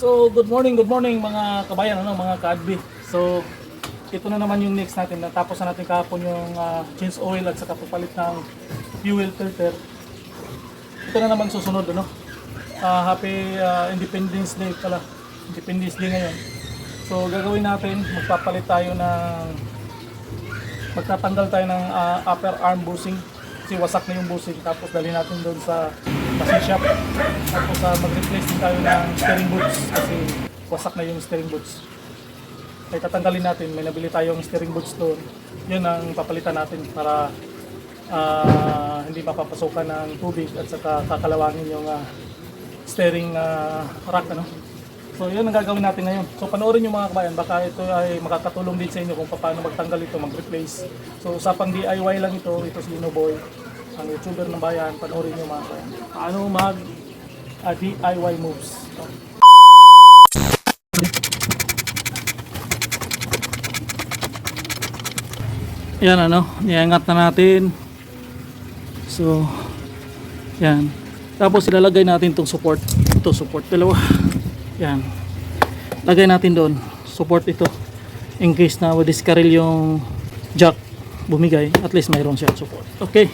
So, good morning, good morning mga kabayan, ano, mga ka-adbi. So, ito na naman yung next natin. Natapos na natin kahapon yung ah, change oil at saka papalit ng fuel filter. Ito na naman susunod, ano? Ah, happy ah, Independence Day pala. Independence Day ngayon. So, gagawin natin, magpapalit tayo ng magtatanggal tayo ng ah, upper arm bushing kasi wasak na yung bushing tapos dali natin doon sa machine shop tapos ah, mag-replace din tayo ng steering boots kasi wasak na yung steering boots ay tatanggalin natin. May nabili tayong steering boots doon. Yun ang papalitan natin para ah, hindi mapapasukan ng tubig at saka kakalawangin yung ah, steering ah, rack ano. So yun ang gagawin natin ngayon. So panoorin nyo mga kabayan, baka ito ay makakatulong din sa inyo kung paano magtanggal ito, mag-replace. So usapang DIY lang ito, ito si Inoboy, ang YouTuber ng bayan, panoorin nyo mga kabayan. Paano mag ah, DIY moves. Yan ano, iangat na natin. So, yan. Tapos ilalagay natin itong support. Ito support, dalawa. Yan. Lagay natin doon. Support ito. In case na discarrel yung jack bumigay, at least mayroon siya support. Okay.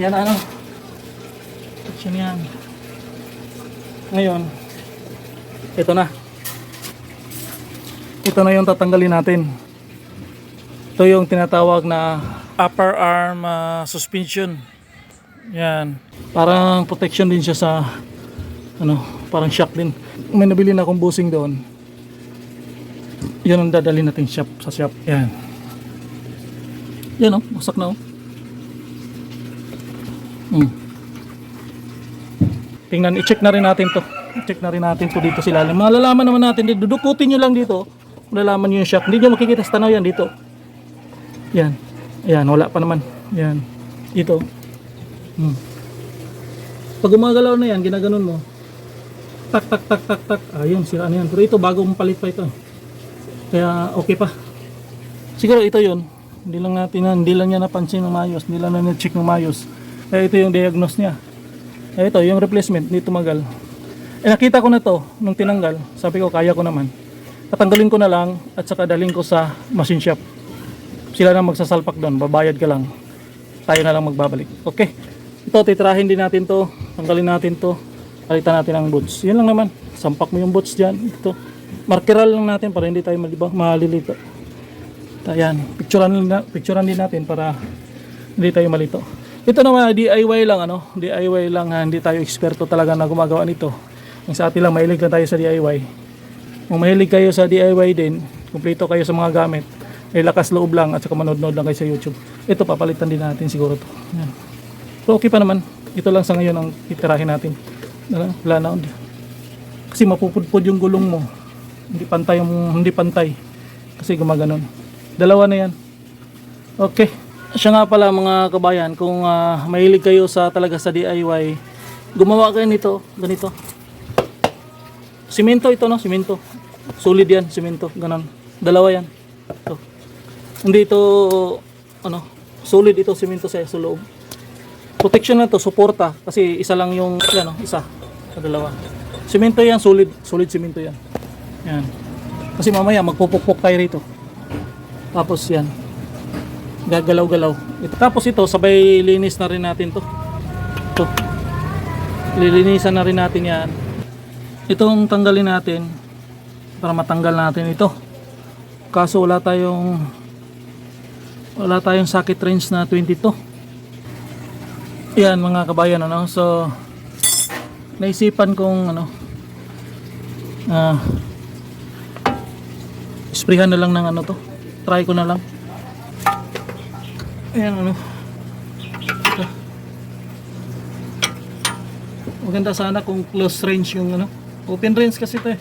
Yan ano. Action yan. Ngayon, ito na. Ito na yung tatanggalin natin. Ito yung tinatawag na upper arm ah, suspension. Yan. Parang protection din siya sa ano, parang shock din. May nabili na akong busing doon. Yan ang dadalhin natin shop sa shop. Yan. Yan oh, wasak na oh. Hmm. Tingnan, i-check na rin natin to. I-check na rin natin to dito sila. Malalaman naman natin, dudukutin nyo lang dito. Malalaman nyo yung shock. Hindi nyo makikita sa tanaw yan dito. Yan. Ayan, wala pa naman. Yan. Dito. Hmm. Pag gumagalaw na yan, ginaganon mo. Tak, tak, tak, tak, tak. Ayun, sira na yan. Pero ito, bagong palit pa ito. Kaya, okay pa. Siguro ito yon Hindi lang natin, na- hindi lang niya napansin ng mayos. Hindi lang na check ng mayos. Kaya ito yung diagnose niya. Eh, ito, yung replacement, hindi tumagal. Eh, nakita ko na to nung tinanggal. Sabi ko, kaya ko naman. Tatanggalin ko na lang at saka dalhin ko sa machine shop. Sila na magsasalpak doon, babayad ka lang. Tayo na lang magbabalik. Okay. Ito, titrahin din natin to. Tanggalin natin to. Palitan natin ang boots. Yan lang naman. Sampak mo yung boots dyan. Ito. Markeral lang natin para hindi tayo malibang, malilito. Ayan. Picturean, picturean din natin para hindi tayo malito. Ito naman DIY lang ano, DIY lang ha, hindi tayo eksperto talaga na gumagawa nito. Ang sa atin lang mahilig lang tayo sa DIY. Kung mahilig kayo sa DIY din, kumpleto kayo sa mga gamit, ay lakas loob lang at saka manood-nood lang kayo sa YouTube. Ito papalitan din natin siguro to. Yan. So okay pa naman. Ito lang sa ngayon ang titirahin natin. Wala na. Kasi mapupudpud yung gulong mo. Hindi pantay yung hindi pantay. Kasi gumaganon. Dalawa na yan. Okay. Siya nga pala mga kabayan, kung ah, mahilig kayo sa talaga sa DIY, gumawa kayo nito, ganito. Simento ito no, simento. Solid yan, simento, ganon. Dalawa yan. Ito. Hindi ito, ano, solid ito, simento sa, sa loob. Protection na to, suporta, kasi isa lang yung, yan no, isa, sa dalawa. Simento yan, solid, solid simento yan. Yan. Kasi mamaya magpupukpok tayo rito. Tapos yan, gagalaw-galaw. Tapos ito, sabay linis na rin natin to. Ito. Lilinisan na rin natin yan. Itong tanggalin natin para matanggal natin ito. Kaso wala tayong wala tayong socket range na 22. Yan mga kabayan ano. So naisipan kong ano ah sprayhan na lang ng ano to. Try ko na lang. Ayan ano. Ito. Maganda sana kung close range yung ano. Open range kasi ito eh.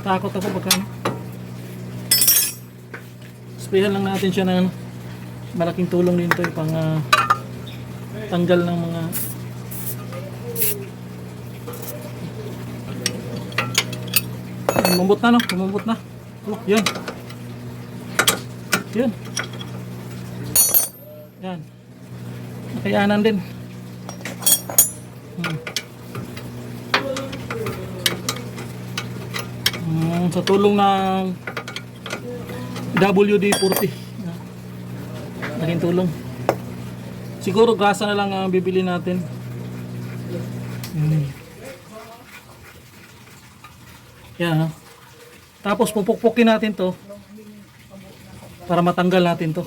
Takot ako baka ano. Sprayan lang natin siya ng ano, malaking tulong din to pang ah, tanggal ng mga Lumambot na no, lumambot na. Oh. Yan. Yan. Nakayanan din. Hmm. Hmm, sa tulong ng WD-40. Yan. Laking tulong. Siguro grasa na lang ang bibili natin. Hmm. Yan ha. Tapos pupukpukin natin to para matanggal natin to.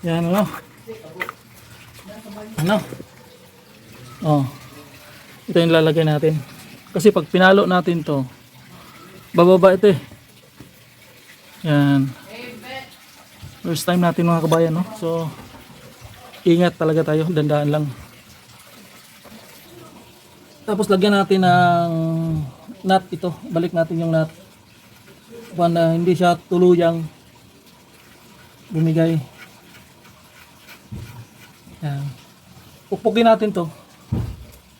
Yan ano. Ano? Oh. Ito yung lalagay natin. Kasi pag pinalo natin to, bababa ito eh. Yan. First time natin mga kabayan, no? So, ingat talaga tayo. Dandaan lang. Tapos lagyan natin ng nut ito. Balik natin yung nut. Para hindi siya tuluyang bumigay. Pukpukin natin to.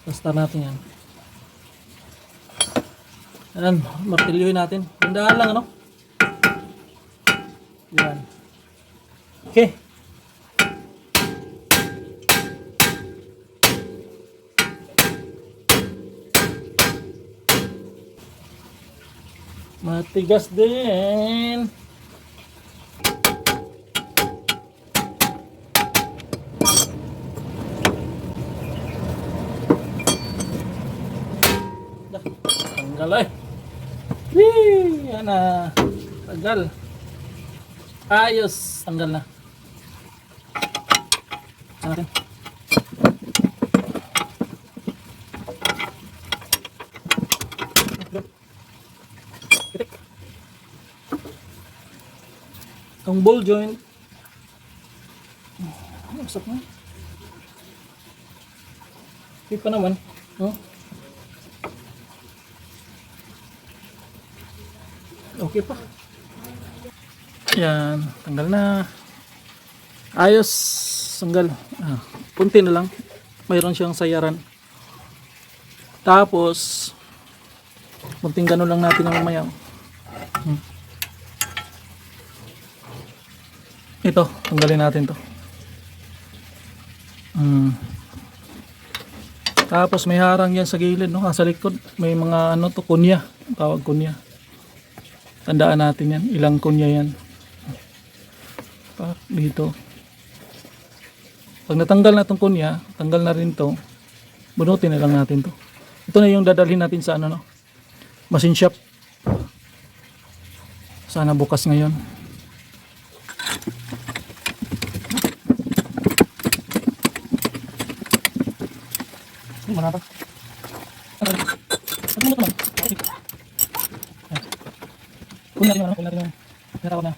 Basta natin yan. Yan, martilyohin natin. Tandaan lang, ano? Yan. Okay. Matigas din. Tanggal ay. Wee! Yan na. Tagal. Ayos. Tanggal na. Saan natin? Ang ball joint. Usap na. Okay pa naman. No? Okay pa. Yan. Tanggal na. Ayos. Tanggal. Ah, punti na lang. Mayroon siyang sayaran. Tapos, Munting ganun lang natin ang mamaya. Hmm. Ito, tanggalin natin to. Hmm. Tapos may harang yan sa gilid, no? Ah, sa likod, may mga ano to, kunya. Tawag kunya. Tandaan natin yan. Ilang kunya yan. Pa, dito. Pag natanggal na itong kunya, tanggal na rin to. Bunutin na lang natin to. Ito na yung dadalhin natin sa ano, no? machine shop sana bukas ngayon Ano mo na ba? Ano? Ano mo na naman? Yung ano, natin yung tinatawag na.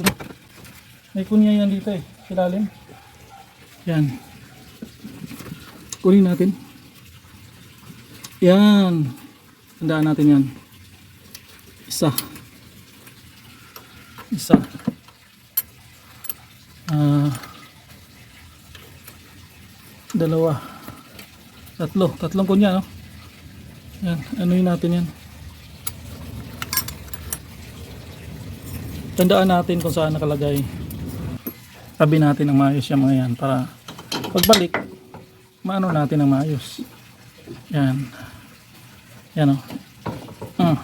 Ito. May kunya yan dito eh, silalim. Yan. Kunin natin. Yan. Tandaan natin yan. Isa. Isa. Ah. dalawa. Tatlo. Tatlong kunya, no? Yan. Yun natin yan? Tandaan natin kung saan nakalagay. Tabi natin ang maayos yung mga yan para pagbalik, maano natin ang maayos. Yan. Yan o. Mm.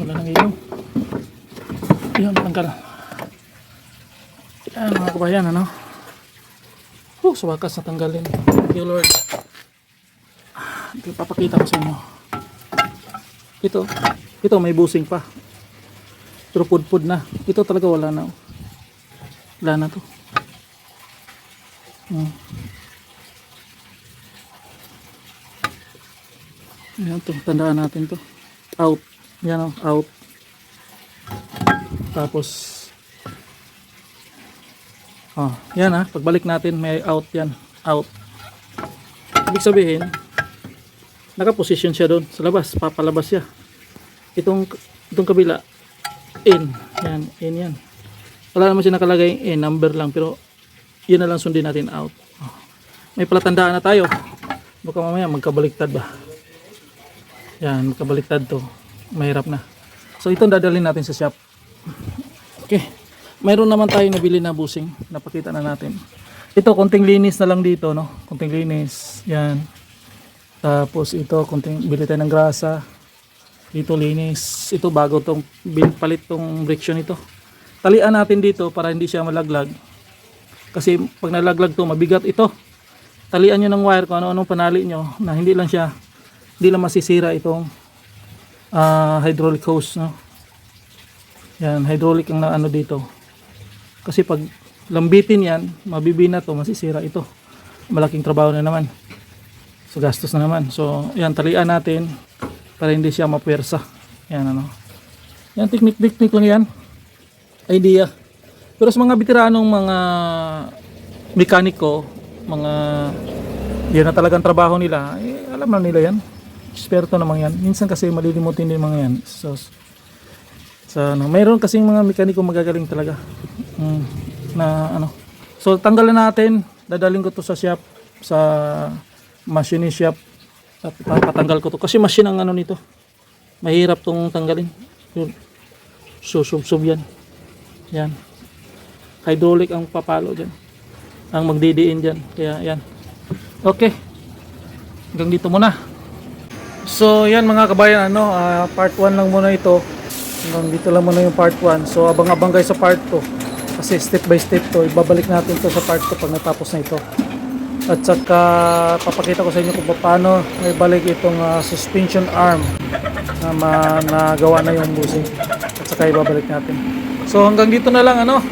Wala nang ilaw. Yan, tanggal. Yan mga kabayan, ano? Oh, sa wakas natanggalin. Thank you Lord. Ito, papakita ko sa inyo. Ito, ito may busing pa. Pero pudpud na. Ito talaga wala na. oh. Wala na to. Hmm. Yan to, tandaan natin to. Out. Yan o, out. Tapos, oh, yan ha, pagbalik natin may out yan. Out. Ibig sabihin, nakaposisyon siya doon sa labas, papalabas siya. Itong itong kabila in, yan, in yan. Wala naman siya nakalagay in, number lang pero yun na lang sundin natin out. May palatandaan na tayo. Baka mamaya magkabaliktad ba? Yan, magkabaliktad to. Mahirap na. So itong dadalhin natin sa shop. Okay. Mayroon naman tayo nabili na busing. Napakita na natin. Ito, konting linis na lang dito, no? Konting linis. Yan. Tapos ito, konting bili tayo ng grasa. Dito linis. Ito bago tong palit tong friction ito. Talian natin dito para hindi siya malaglag. Kasi pag nalaglag to, mabigat ito. Talian nyo ng wire kung ano-anong panali nyo na hindi lang siya, hindi lang masisira itong ah, hydraulic hose. No? Yan, hydraulic ang ano dito. Kasi pag lambitin yan, mabibina to, masisira ito. Malaking trabaho na naman. So gastos na naman. So yan, talian natin para hindi siya mapersa. Yan ano. Yan, technique-technique lang yan. Idea. Pero sa mga veteranong mga mekaniko, mga yan na talagang trabaho nila, eh, alam na nila yan. Eksperto naman yan. Minsan kasi malilimutin din mga yan. So, sa ano, mayroon kasing mga mekaniko magagaling talaga. Mm, na ano. So tanggalan natin, dadaling ko to sa shop sa machine shop at papatanggal ko to kasi machine ang ano nito. Mahirap tong tanggalin. Yun. Susub-sub yan. Yan. Hydraulic ang papalo dyan. Ang magdidiin dyan. Kaya yan. Okay. Hanggang dito muna. So yan mga kabayan, ano, ah, part 1 lang muna ito. Hanggang dito lang muna yung part 1. So abang-abang guys sa part 2. Kasi step by step to. Ibabalik natin to sa part 2 pag natapos na ito. At saka papakita ko sa inyo kung paano ibalik itong ah, suspension arm na nagawa na yung busi. At saka ibabalik natin. So hanggang dito na lang ano.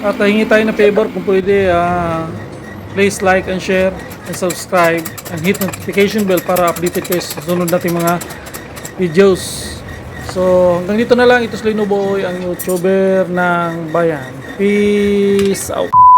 At hingi tayo ng favor kung pwede ah, please like and share and subscribe and hit notification bell para updated kayo sa sunod nating mga videos. So hanggang dito na lang. Ito si Lino Boy, ang YouTuber ng Bayan. Peace out.